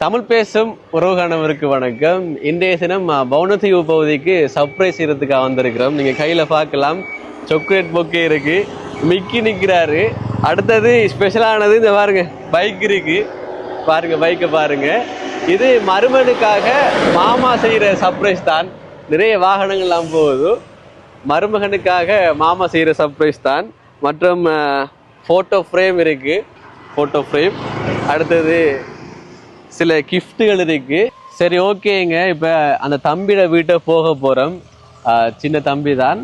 தமிழ் பேசும் உறவுகானவருக்கு வணக்கம். இன்றைய தினம் அஹ், பவுனதீவு பகுதிக்கு சர்ப்ரைஸ் செய்யறதுக்காக வந்திருக்கிறோம். நீங்க கையில பார்க்கலாம். சாக்லேட் பொக்கே இருக்கு. மிக்கி நிற்கிறாரு அடுத்தது ஸ்பெஷலானது இந்த பாருங்க பைக் இருக்கு. பாருங்க பைக்கை பாருங்க. இது மருமனுக்காக மாமா செய்கிற சர்ப்ரைஸ் தான். நிறைய வாகனங்கள்லாம் போகுது. மருமகனுக்காக மாமா செய்கிற சர்ப்ரைஸ் தான். மற்றும் ஃபோட்டோ ஃப்ரேம் இருக்குது ஃபோட்டோ ஃப்ரேம் அடுத்தது சில கிஃப்ட்டுகள் இருக்கு. சரி ஓகேங்க. இப்போ அந்த தம்பியோட வீட்டை போக போகிறோம் சின்ன தம்பி தான்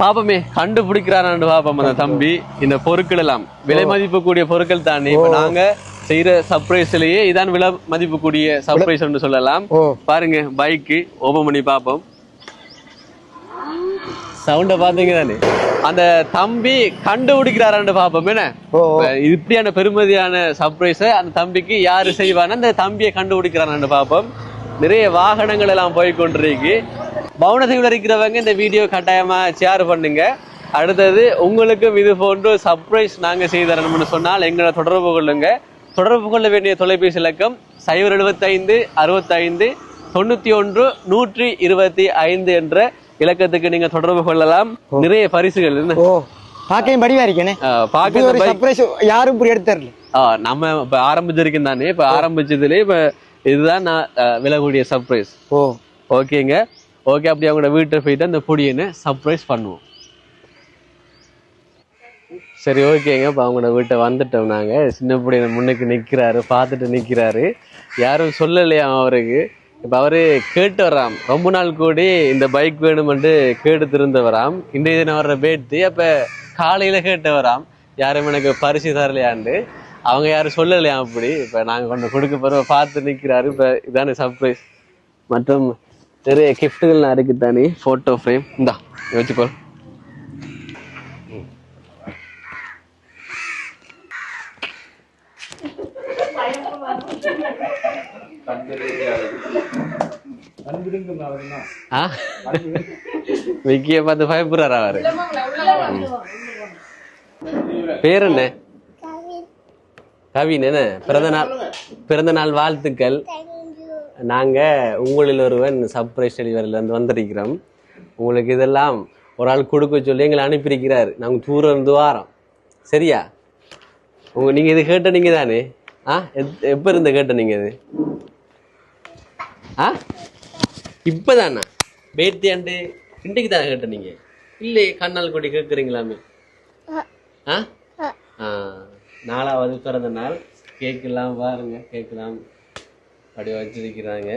பாப்பமே கண்டுபிடிக்கிறானான்னு பாப்போம் அந்த தம்பி. இந்த பொருட்கள் எல்லாம் விலை மதிப்பு கூடிய பொருட்கள் தானே. இப்போ நாங்க செய்யற சர்ப்ரைஸ்லயே இதான் விலை மதிப்பு கூடிய சர்ப்ரைஸ் சொல்லலாம். பாருங்க பைக்கு ஓபன் பண்ணி பார்ப்போம் சவுண்ட பாத்தீங்க தானே? அந்த தம்பி கண்டுபிடிக்கிறாரான்னு பார்ப்போம் என்ன? இப்படியான பெருமதியான சர்ப்ரைஸை அந்த தம்பிக்கு யாரு செய்வான்னு அந்த தம்பியை கண்டுபிடிக்கிறான்னு பார்ப்போம் நிறைய வாகனங்கள் எல்லாம் போய் கொண்டிருக்கு. பவுனதீவில் இருக்கிறவங்க இந்த வீடியோ கட்டாயமா ஷேர் பண்ணுங்க. அடுத்தது உங்களுக்கும் இது போன்று சர்ப்ரைஸ் நாங்க செய்து தரணும்னு சொன்னால் எங்களை தொடர்பு கொள்ளுங்க. தொடர்பு கொள்ள வேண்டிய தொலைபேசி இலக்கம் சைபர் எழுபத்தைந்து அறுபத்தைந்து தொண்ணூத்தி ஒன்று நூற்றி இருபத்தி ஐந்து என்ற இலக்கத்துக்கு நீங்க தொடர்பு கொள்ளலாம். நிறைய பரிசுகள் என்ன? ஓ பார்க்கையும் படிவா இருக்கேனே? ஒரு சர்ப்ரைஸ் யாரும் இப்படி எடுத்து தரல ஆ, நம்ம இப்ப ஆரம்பிச்சிருக்கோம் தானே. இப்ப ஆரம்பிச்சதுலயே இப்ப இதுதான் நான் விலகக்கூடிய சர்ப்ரைஸ் ஓ. ஓகேங்க. ஓகே அப்படி அவங்களோட வீட்டை போயிட்டு அந்த பொடியனை சர்ப்ரைஸ் பண்ணுவோம். சரி ஓகேங்க. இப்போ அவங்களோட வீட்டை வந்துட்டோம் நாங்க. சின்ன பொடியனை முன்னுக்கு நிக்கிறாரு பார்த்துட்டு நிக்கிறாரு. யாரும் சொல்லலையா அவருக்கு? இப்போ அவரு கேட்டு வராம் ரொம்ப நாள் கூடி இந்த பைக் வேணுமென்று கேட்டு திருந்தவராம் இன்றைய தினம் வர்ற பேட்டி அப்ப காலையில கேட்டு வராம் யாரும் எனக்கு பரிசு தரலையாண்டு. அவங்க யாரும் சொல்லலையா அப்படி? இப்போ நாங்கள் கொண்டு கொடுக்க போகிறோம் பார்த்து நிற்கிறாரு இப்போ இதானே சர்ப்ரைஸ் மற்றும் நிறைய கிஃப்ட்டுகள் நான் இருக்குது தானே ஃபோட்டோ ஃப்ரேம் இந்தா இதை விக்கிய பார்த்து பயப்படுறாரா அவரு? பேர் என்ன? கவின் என்ன? பிறந்த நாள் பிறந்த நாள் வாழ்த்துக்கள். நாங்கள் உங்களில் ஒருவன் சர்ப்ரைஸ் டெலிவரியிலேருந்து வந்திருக்கிறோம். உங்களுக்கு இதெல்லாம் ஒரு ஆள் கொடுக்க சொல்லி எங்களை அனுப்பியிருக்கிறார். நாங்கள் தூரம் இருந்து வாரோம். சரியா? உங்க நீங்கள் இது கேட்ட நீங்கள் தானே ஆ எப்போ எப்ப இருந்த கேட்ட நீங்கள் இது? ஆ? இப்பதானா? பேர்த்தி ஆண்டு இன்றைக்கு தானே கேட்ட நீங்கள் இல்லை கண்ணால் கொடி கேட்குறீங்களாமே. ஆ? ஆ நாலாவது பிறந்த நாள். கேக்கெல்லாம் பாருங்க கேட்கலாம். அப்படி வச்சிருக்கிறாங்க.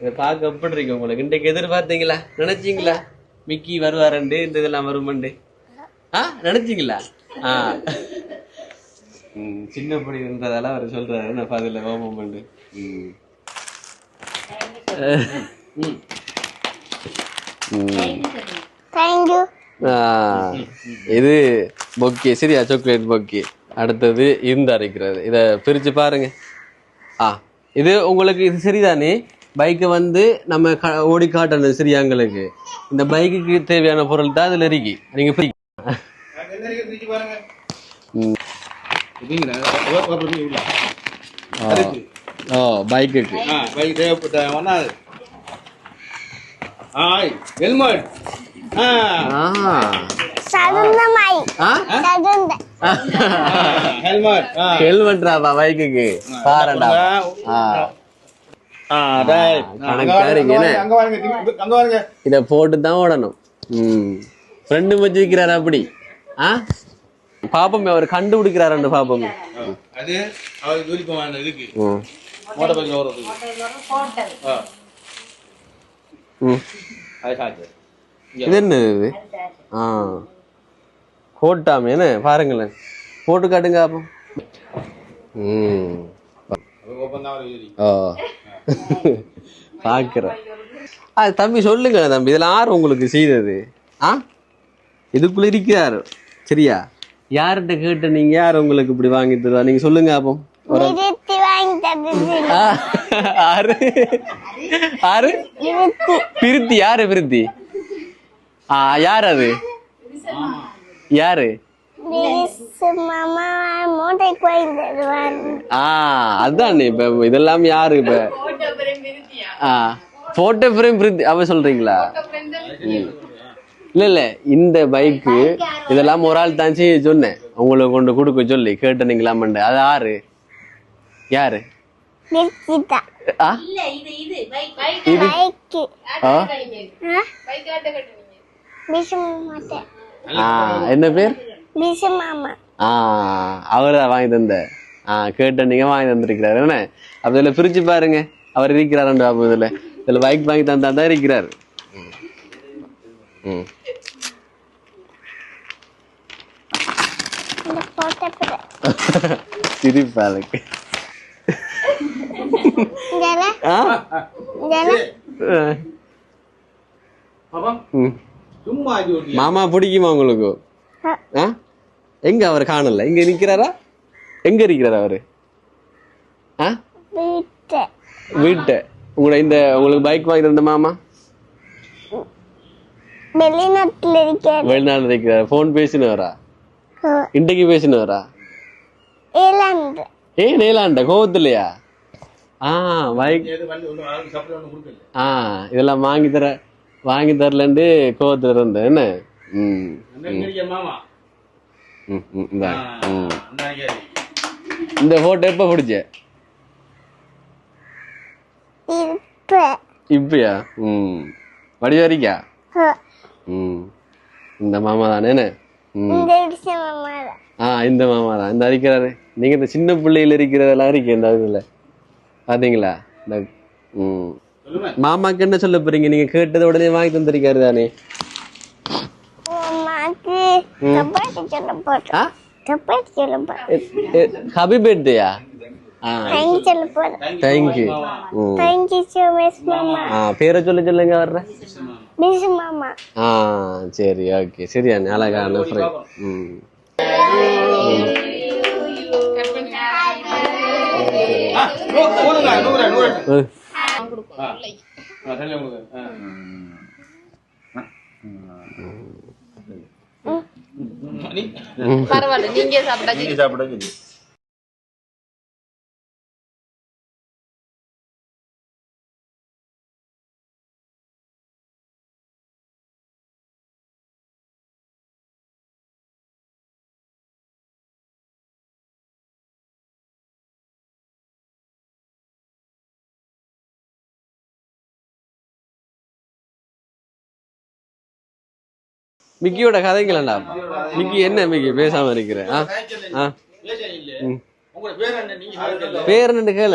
இதை பார்க்க எப்படி இருக்கு உங்களுக்கு? இன்றைக்கு எதிர்பார்த்தீங்களா? நினைச்சீங்களா? மிக்கி வருவாரண்டு இந்த இதெல்லாம் வருமண்டு ஆ நினைச்சிங்களா? ஆ. சின்ன பொடின்றதால அவர் சொல்றாரு நான் பதில ஓமம் பண்ணு. ம். ம். ம். தேங்க்யூ ஆ, இது பொக்கே சரியா சாக்லேட் பொக்கே. அடுத்தது இந்த அரைக்கிறது. இதை பிரிச்சு பாருங்க. ஆ இது உங்களுக்கு இது சரிதானே? பைக்கை வந்து நம்ம க ஓடி காட்டணும் சரியா எங்களுக்கு இந்த பைக்குக்கு தேவையான பொருள் தான் அதில் இருக்கு. நீங்க பிரி ஆ. ஓ பைக்குக்கு ஹெல்மெட். ஆ. சதுந்தமாய். ஆ? சதுந்த. ஹெல்மெட் ஹெல்மெட்ராப்பா பைக்குக்கு பாருடா. ஆ. கணக்காரிங்க என்ன? அங்க வாங்க அங்க வாங்க இதை போட்டு தான் ஓடணும். ம். ஃப்ரெண்டு வச்சிருக்கிறாரு அப்படி. ஆ? பாப்போமே அவர் கண்டுபிடிக்கிறாரு பாப்போமே அது அவர் இதுக்கு மோட்டர் பைக்ல ஓடுறதுக்கு சாச்சு இது என்ன இது? ஆ. கோட்டாமே என்ன? பாருங்களேன். போட்டு காட்டுங்க அப்போ ம். ஓ பார்க்குறேன் ஆ. தம்பி சொல்லுங்க தம்பி. இதில் யார் உங்களுக்கு செய்தது. ஆ? இதுக்குள்ள இருக்கிறார். சரியா? யார்கிட்ட கேட்டு நீங்க யார் உங்களுக்கு இப்படி வாங்கி தருவா நீங்க சொல்லுங்க அப்போ. ஆறு. ஆறு? பிரித்தி யாரு பிரித்தி? ஆ யார் அது? யாரு? ஆ அதான் இப்ப இதெல்லாம் யாரு இப்ப? ஆ போட்டோ ஃப்ரேம் பிரித்தி அவ சொல்றீங்களா. இல்ல இல்ல இந்த பைக்கு இதெல்லாம் ஒரு ஆள் தான் செய்ய சொன்னேன். உங்களுக்கு கொண்டு கொடுக்க சொல்லி கேட்டனீங்களாமண்டு அது யாரு? யாரு என்ன பேர்? பிசு மாமா ஆ அவர் தான் வாங்கி தந்த. ஆ கேட்ட நீங்க வாங்கி தந்திருக்கிறாரு. என்ன? அப்ப இதுல பிரிச்சு பாருங்க. அவர் இருக்கிறாரு இதுல. இதுல பைக் வாங்கி தந்தா தான் இருக்கிறாரு. ம். ம் இந்த போட்டோ பிற சிரிப்பாளுக்கு இந்தால ஆ இந்தால பாப்பா ம். சும்மா இது ஒரு மாமா பிடிக்குமா உங்களுக்கு எங்க அவர் காணல இங்க நிக்கிறாரா எங்க இருக்கிறாரு அவரு ஆ வீட்டு வீட்டை உங்களோட இந்த உங்களுக்கு பைக் வாங்கி தந்த மாமா வெளிநாட்டுல இருக்கிறார் ஃபோன் பேசினவரா இன்றைக்கு பேசினவரா? ஏலாண்டு. ஏ நேலாண்ட கோவத்திலையா ஆ பைக் ஆ இதெல்லாம் வாங்கி தர வாங்கி தரலன்ட்டு கோவத்துல இருந்தேன் என்ன? ம் இந்தா. போட்டோ எப்ப பிடிச்ச? இப்ப. இப்பயா? ம். வடிவாரிக்கா? ம். இந்த மாமா தானே என்ன? ஆ இந்த மாமா தான் இந்த அரிக்கிறாரு நீங்க இந்த சின்ன பிள்ளையில இருக்கிறதெல்லாம் இருக்கு இந்த இதுல பாத்தீங்களா? இந்த ம். சொல்லுங்க. மாமாக்கு என்ன சொல்ல போறீங்க? நீங்க கேட்டத உடனே வாங்கி தந்திருக்காரு தானே. ஹாப்பி பர்த்டேயா? தேங்க்யூ ஆ பேரை சொல்ல சொல்லுங்க வர்ற. ஆ சரி ஓகே சரியா அழகான ஃப்ரெண்ட் ம். பரவாயில்ல நீங்க சாப்பிட்டா நீங்க சாப்பிட மிக்கியோட கதைங்களா மிக்கி என்ன மிக்கி? பேசாம இருக்கிற ஆ? ஆ? பேர் என்ன கேள.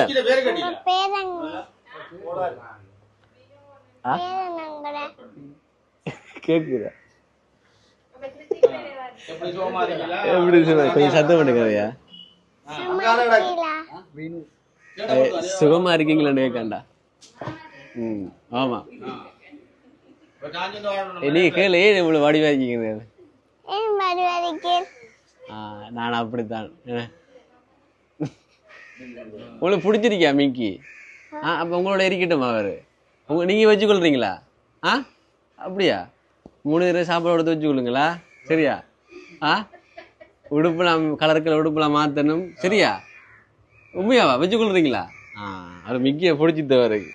கேக்குதா? எப்படி இருக்கீங்களா சொல்ல கொஞ்சம் சத்தம் பண்ணுங்கய்யா சுகமா இருக்கீங்களான்னு கேட்காண்டா ம் ஆமா. நீங்க கேளு ஏன் வரைக்கும் ஆ நான் அப்படித்தான்? உங்களுக்கு பிடிச்சிருக்கியா மிக்கி ஆ அப்போ உங்களோட இருக்கட்டும் அவரு உங்க நீங்கள் வச்சுக்கொள்றீங்களா ஆ அப்படியா மூணு தடவை சாப்பாடு எடுத்து வச்சுக்கொள்ளுங்களா சரியா ஆ உடுப்புலாம் கலருக்கில் உடுப்புலாம் மாற்றணும் சரியா உண்மையாவா வச்சுக்கொள்றீங்களா ஆ அவர் மிக்கியை பிடிச்சிட்டு அவருக்கு